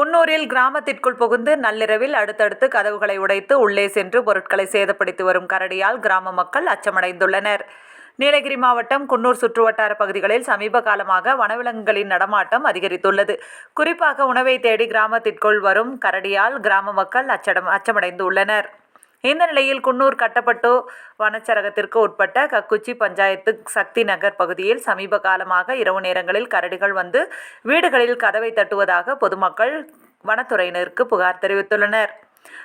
குன்னூரில் கிராமத்திற்குள் புகுந்து நள்ளிரவில் அடுத்தடுத்து கதவுகளை உடைத்து உள்ளே சென்று பொருட்களை சேதப்படுத்தி வரும் கரடியால் கிராம மக்கள் அச்சமடைந்துள்ளனர். நீலகிரி மாவட்டம் குன்னூர் சுற்றுவட்டார பகுதிகளில் சமீப காலமாக வனவிலங்குகளின் நடமாட்டம் அதிகரித்துள்ளது. குறிப்பாக உணவை தேடி கிராமத்திற்குள் வரும் கரடியால் கிராம மக்கள் அச்சடம் அச்சமடைந்து உள்ளனர் இந்த நிலையில் குன்னூர் கட்டப்பட்டு வனச்சரகத்திற்கு உட்பட்ட கக்குச்சி பஞ்சாயத்து சக்தி நகர் பகுதியில் சமீப காலமாக இரவு நேரங்களில் கரடிகள் வந்து வீடுகளில் கதவை தட்டுவதாக பொதுமக்கள் வனத்துறையினருக்கு புகார் தெரிவித்துள்ளனர்.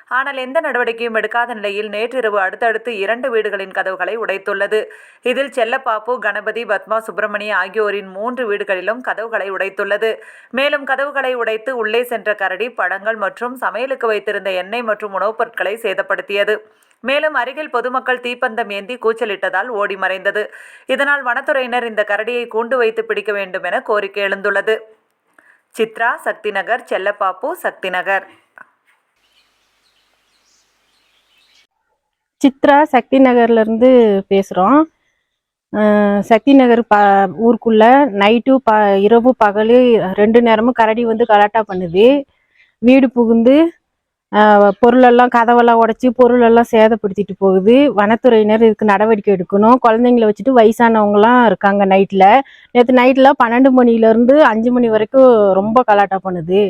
ஆனால் எந்த நடவடிக்கையும் எடுக்காத நிலையில் நேற்றிரவு அடுத்தடுத்து இரண்டு வீடுகளின் கதவுகளை உடைத்துள்ளது. இதில் செல்லப்பாப்பு கணபதி பத்மா சுப்பிரமணிய ஆகியோரின் மூன்று வீடுகளிலும் கதவுகளை உடைத்துள்ளது. மேலும் கதவுகளை உடைத்து உள்ளே சென்ற கரடி பழங்கள் மற்றும் சமையலுக்கு வைத்திருந்த எண்ணெய் மற்றும் உணவுப் பொருட்களை சேதப்படுத்தியது. மேலும் அருகில் பொதுமக்கள் தீப்பந்தம் ஏந்தி கூச்சலிட்டதால் ஓடி மறைந்தது. இதனால் வனத்துறையினர் இந்த கரடியை கூண்டு வைத்து பிடிக்க வேண்டும் என கோரிக்கை எழுந்துள்ளது. சித்ரா சக்திநகர் செல்லப்பாப்பு சக்திநகர். சித்ரா சக்தி நகர்லேருந்து பேசுகிறோம் சக்தி நகர் ப ஊருக்குள்ளே நைட்டு ப இரவு பகல் ரெண்டு நேரமும் கரடி வந்து கலாட்டா பண்ணுது. வீடு புகுந்து பொருளெல்லாம் கதவெல்லாம் உடச்சி பொருளெல்லாம் சேதப்படுத்திட்டு போகுது. வனத்துறையினர் இதுக்கு நடவடிக்கை எடுக்கணும். குழந்தைங்கள வச்சுட்டு வயசானவங்களாம் இருக்காங்க நைட்டில் நேற்று நைட்டில் பன்னெண்டு மணிலேருந்து அஞ்சு மணி வரைக்கும் ரொம்ப கலாட்டா பண்ணுது.